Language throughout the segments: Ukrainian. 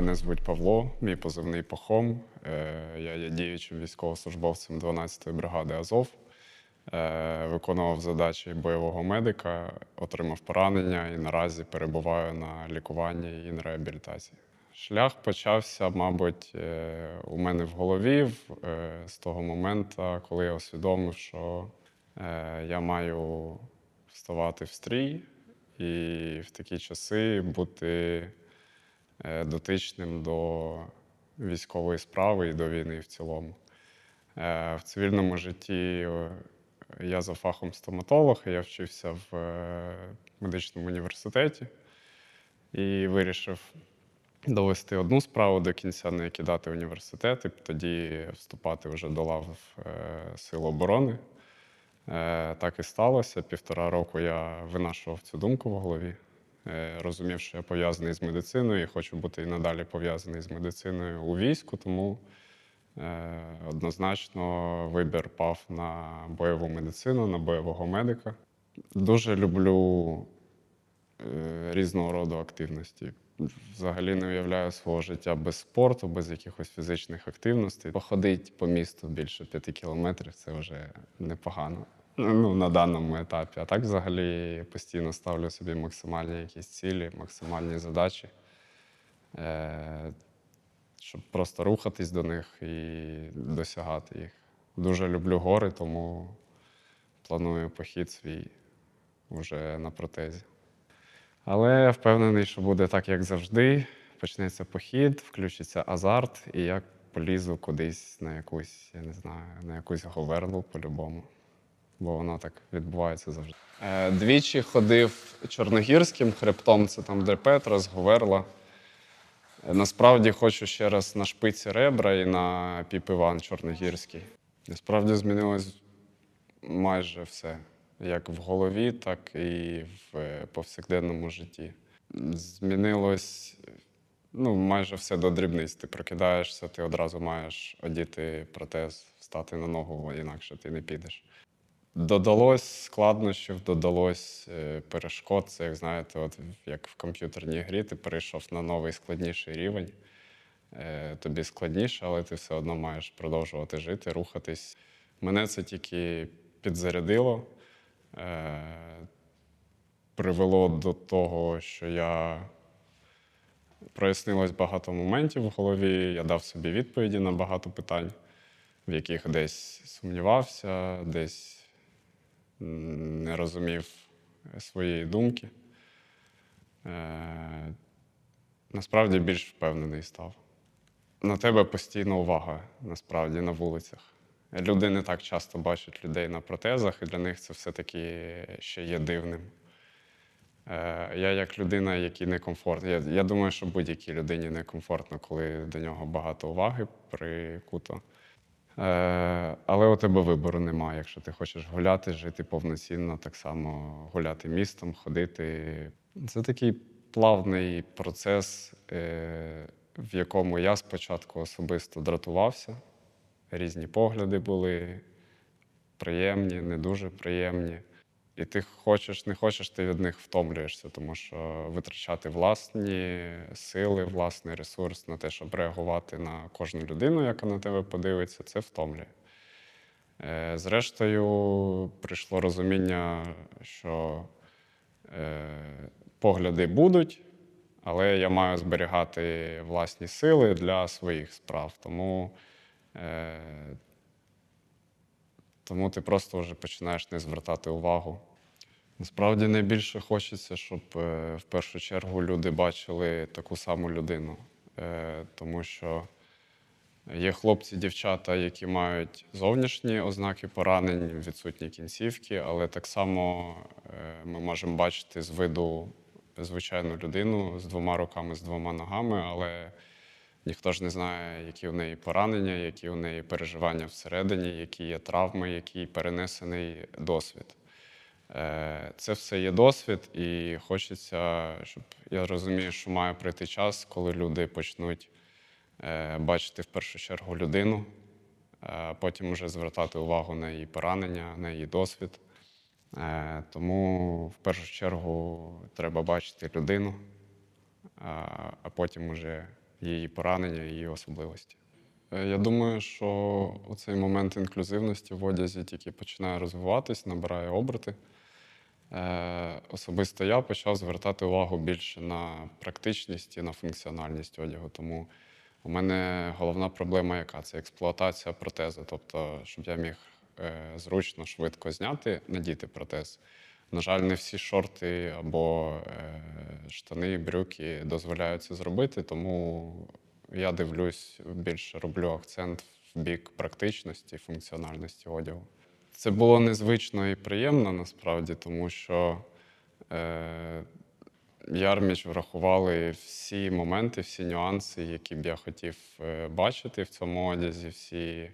Мене звуть Павло, мій позивний Пахом. Е, Я є діючим військовослужбовцем 12-ї бригади Азов. Е, Виконував задачі бойового медика, отримав поранення і наразі перебуваю на лікуванні і на реабілітації. Шлях почався, мабуть, е, у мене в голові з того моменту, коли я усвідомив, що я маю вставати в стрій і в такі часи бути дотичним до військової справи і до війни в цілому. Е, В цивільному житті е, я за фахом стоматолог, я вчився в е, медичному університеті і вирішив довести одну справу до кінця, не кидати університет, і тоді вступати вже до лав е, Сил оборони. Е, Так і сталося. Півтора року я винашував цю думку в голові. Е, Розумів, що я пов'язаний з медициною і хочу бути і надалі пов'язаний з медициною у війську, тому е, однозначно вибір пав на бойову медицину, на бойового медика. Дуже люблю е, різного роду активності. Взагалі не уявляю свого життя без спорту, без якихось фізичних активностей. Походить по місту більше п'яти кілометрів це вже непогано. Ну, на даному етапі. А так, взагалі, постійно ставлю собі максимальні якісь цілі, максимальні задачі, е, щоб просто рухатись до них і досягати їх. Дуже люблю гори, тому планую похід свій вже на протезі. Але впевнений, що буде так, як завжди. Почнеться похід, включиться азарт, і я полізу кудись на якусь, я не знаю, на якусь говерлу по-любому. Бо воно так відбувається завжди. Е, двічі ходив чорногірським хребтом, це там де Петрос, Говерла. Е, Насправді хочу ще раз на шпиці ребра і на піп Іван Чорногірський. Насправді змінилось майже все. Як в голові, так і в е, повсякденному житті. Змінилось ну, майже все до дрібниць. Ти прокидаєшся, ти одразу маєш одіти протез, встати на ногу, інакше ти не підеш. Додалось складнощів, додалось е, перешкод. Це, як знаєте, от як в комп'ютерній грі, ти перейшов на новий складніший рівень. Е, Тобі складніше, але ти все одно маєш продовжувати жити, рухатись. Мене це тільки підзарядило, е, привело до того, що я прояснилось багато моментів в голові. Я дав собі відповіді на багато питань, в яких десь сумнівався, десь не розумів своєї думки. Е, Насправді більш впевнений став. На тебе постійна увага, насправді, на вулицях. Люди не так часто бачать людей на протезах, і для них це все-таки ще є дивним. Е, Я як людина, якій некомфортно. Я, я думаю, що будь-якій людині некомфортно, коли до нього багато уваги прикуто. Е, Але у тебе вибору немає. Якщо ти хочеш гуляти, жити повноцінно, так само гуляти містом, ходити. Це такий плавний процес, е, в якому я спочатку особисто дратувався. Різні погляди були приємні, не дуже приємні. І ти хочеш, не хочеш, ти від них втомлюєшся, тому що витрачати власні сили, власний ресурс на те, щоб реагувати на кожну людину, яка на тебе подивиться, це втомлює. Е, Зрештою, прийшло розуміння, що е, погляди будуть, але я маю зберігати власні сили для своїх справ. Тому, е, тому ти просто вже починаєш не звертати увагу. Насправді найбільше хочеться, щоб е, в першу чергу люди бачили таку саму людину, Е, тому що є хлопці, дівчата, які мають зовнішні ознаки поранень, відсутні кінцівки, але так само е, ми можемо бачити з виду звичайну людину з двома руками, з двома ногами, але ніхто ж не знає, які в неї поранення, які у неї переживання всередині, які є травми, який перенесений досвід. Е, Це все є досвід, і хочеться, щоб я розумію, що має прийти час, коли люди почнуть е, бачити в першу чергу людину, а потім вже звертати увагу на її поранення, на її досвід. Е, Тому в першу чергу треба бачити людину, а потім уже її поранення, її особливості. Е, Я думаю, що цей момент інклюзивності в одязі тільки починає розвиватись, набирає оберти. Е, Особисто я почав звертати увагу більше на практичність і на функціональність одягу. Тому у мене головна проблема яка? Це експлуатація протезу. Тобто, щоб я міг е, зручно, швидко зняти, надіти протез. На жаль, не всі шорти або е, штани, брюки дозволяють це зробити, тому я дивлюсь, більше роблю акцент в бік практичності, функціональності одягу. Це було незвично і приємно насправді, тому що е, Ярміч врахували всі моменти, всі нюанси, які б я хотів е, бачити в цьому одязі, всі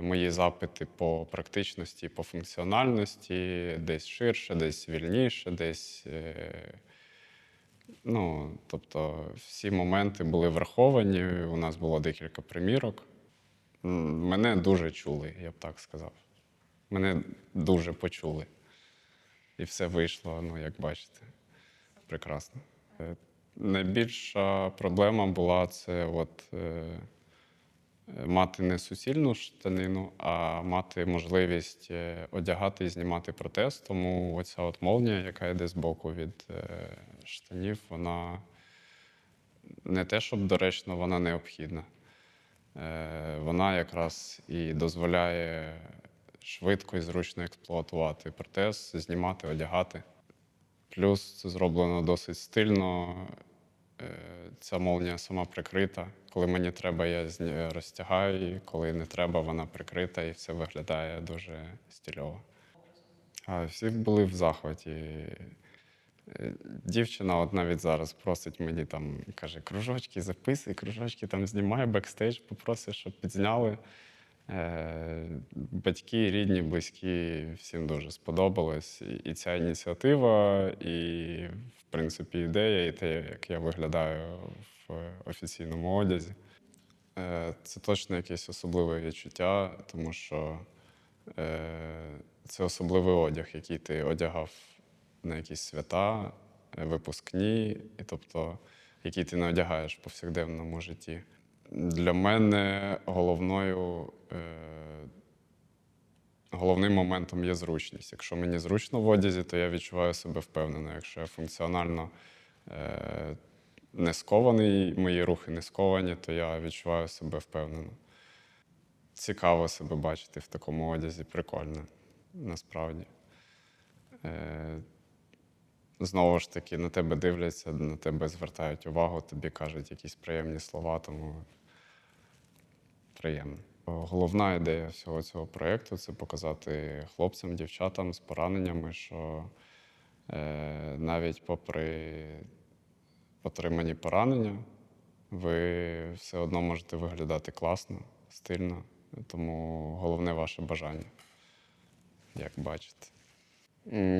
мої запити по практичності, по функціональності, десь ширше, десь вільніше, десь. Е, ну, тобто, всі моменти були враховані. У нас було декілька примірок. Мене дуже чули, я б так сказав. Мене дуже почули. І все вийшло, ну, як бачите, прекрасно. Е, Найбільша проблема була це от, е, е, мати не суцільну штанину, а мати можливість е, одягати і знімати протез. Тому оця от молнія, яка йде збоку від е, штанів, вона не те, щоб доречно, вона необхідна. Е, Вона якраз і дозволяє швидко і зручно експлуатувати протез, знімати, одягати. Плюс це зроблено досить стильно. Е, Ця молнія сама прикрита. Коли мені треба, я розтягаю її, коли не треба, вона прикрита і все виглядає дуже стильово. А всі були в захваті. Е, Дівчина, от навіть зараз просить мені там, каже, кружочки записуй, кружочки там знімай, бекстейдж попросить, щоб підзняли. Е, Батьки, рідні, близькі, всім дуже сподобалось. І- ця ініціатива, і, в принципі, ідея, і те, як я виглядаю в офіційному одязі. Е, Це точно якесь особливе відчуття, тому що е, це особливий одяг, який ти одягав на якісь свята, випускні, і тобто, який ти не одягаєш в повсякденному житті. Для мене головною, е, головним моментом є зручність. Якщо мені зручно в одязі, то я відчуваю себе впевнено. Якщо я функціонально е, не скований, мої рухи не сковані, то я відчуваю себе впевнено. Цікаво себе бачити в такому одязі, прикольно, насправді. Е, знову ж таки, на тебе дивляться, на тебе звертають увагу, тобі кажуть якісь приємні слова, тому приємно. Головна ідея всього цього проєкту це показати хлопцям, дівчатам з пораненнями, що е, навіть попри отримані поранення, ви все одно можете виглядати класно, стильно. Тому головне ваше бажання, як бачите.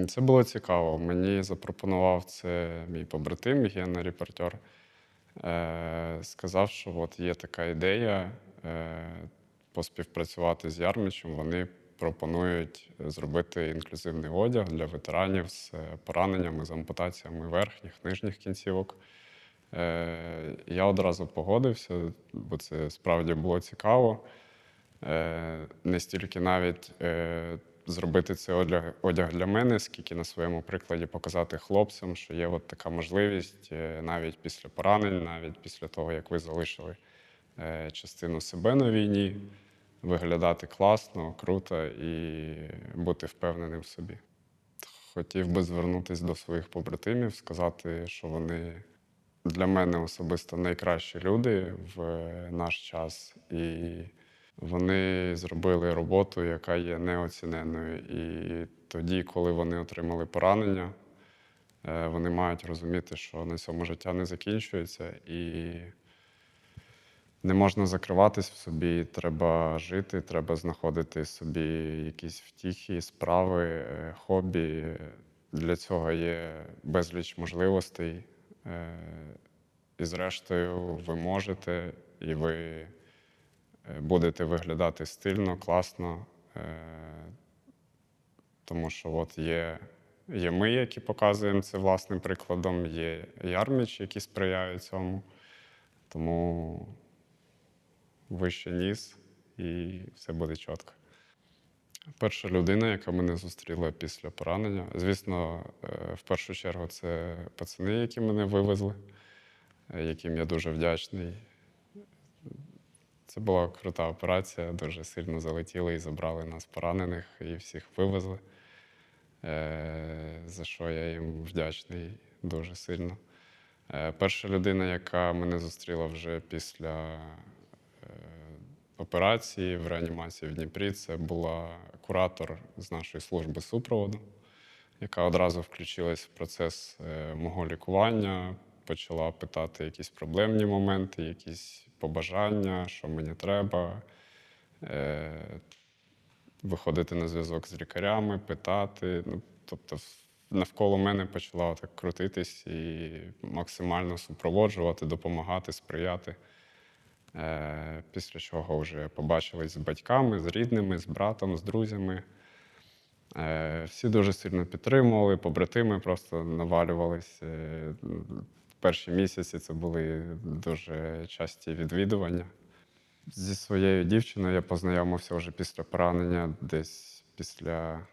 Це було цікаво. Мені запропонував це мій побратим, генерепортер. Е, сказав, що от є така ідея поспівпрацювати з Ярмичем. Вони пропонують зробити інклюзивний одяг для ветеранів з е, пораненнями, з ампутаціями верхніх, нижніх кінцівок. Е, я одразу погодився, бо це справді було цікаво. Е, не стільки навіть е, зробити цей одяг, одяг для мене, скільки на своєму прикладі показати хлопцям, що є от така можливість е, навіть після поранень, навіть після того, як ви залишили е, частину себе на війні, виглядати класно, круто і бути впевненим в собі. Хотів би звернутися до своїх побратимів, сказати, що вони для мене особисто найкращі люди в наш час. І вони зробили роботу, яка є неоціненною. І тоді, коли вони отримали поранення, е, вони мають розуміти, що на цьому життя не закінчується і не можна закриватись в собі. Треба жити, треба знаходити собі якісь втіхи, справи, е, хобі. Для цього є безліч можливостей. Е, І зрештою, ви можете, і ви е, будете виглядати стильно, класно. Тому що от є, є ми, які показуємо це власним прикладом, є Ярміч, які сприяють цьому. Тому вище ніс і все буде чітко. Перша людина, яка мене зустріла після поранення, звісно, е, в першу чергу це пацани, які мене вивезли, е, яким я дуже вдячний. Це була крута операція, дуже сильно залетіли і забрали нас поранених і всіх вивезли, е, за що я їм вдячний дуже сильно. Перша людина, яка мене зустріла вже після операції в реанімації в Дніпрі, це була куратор з нашої служби супроводу, яка одразу включилась в процес е, мого лікування, почала питати якісь проблемні моменти, якісь побажання, що мені треба. Е, Виходити на зв'язок з лікарями, питати. Ну, тобто, навколо мене почала так крутитись і максимально супроводжувати, допомагати, сприяти. Е, Після чого вже побачились з батьками, з рідними, з братом, з друзями. Е, Всі дуже сильно підтримували, побратими просто навалювались. Е, Перші місяці це були дуже часті відвідування. Зі своєю дівчиною я познайомився вже після поранення, десь після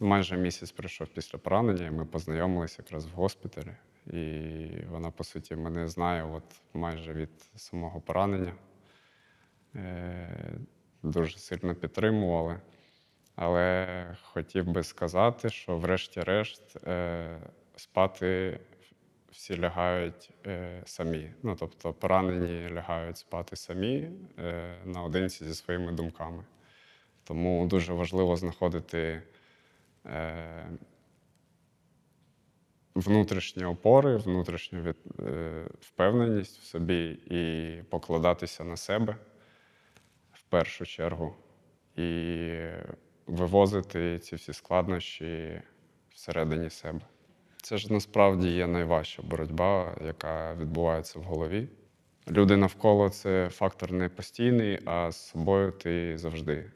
майже місяць пройшов після поранення, і ми познайомилися якраз в госпіталі. І вона, по суті, мене знає от майже від самого поранення. Е, Дуже сильно підтримували. Але хотів би сказати, що врешті-решт е, спати всі лягають е, самі. Ну, тобто поранені лягають спати самі наодинці зі своїми думками. Тому дуже важливо знаходити внутрішні опори, внутрішню від, е, впевненість в собі і покладатися на себе в першу чергу, і вивозити ці всі складнощі всередині себе. Це ж насправді є найважча боротьба, яка відбувається в голові. Люди навколо це фактор не постійний, а з собою ти завжди.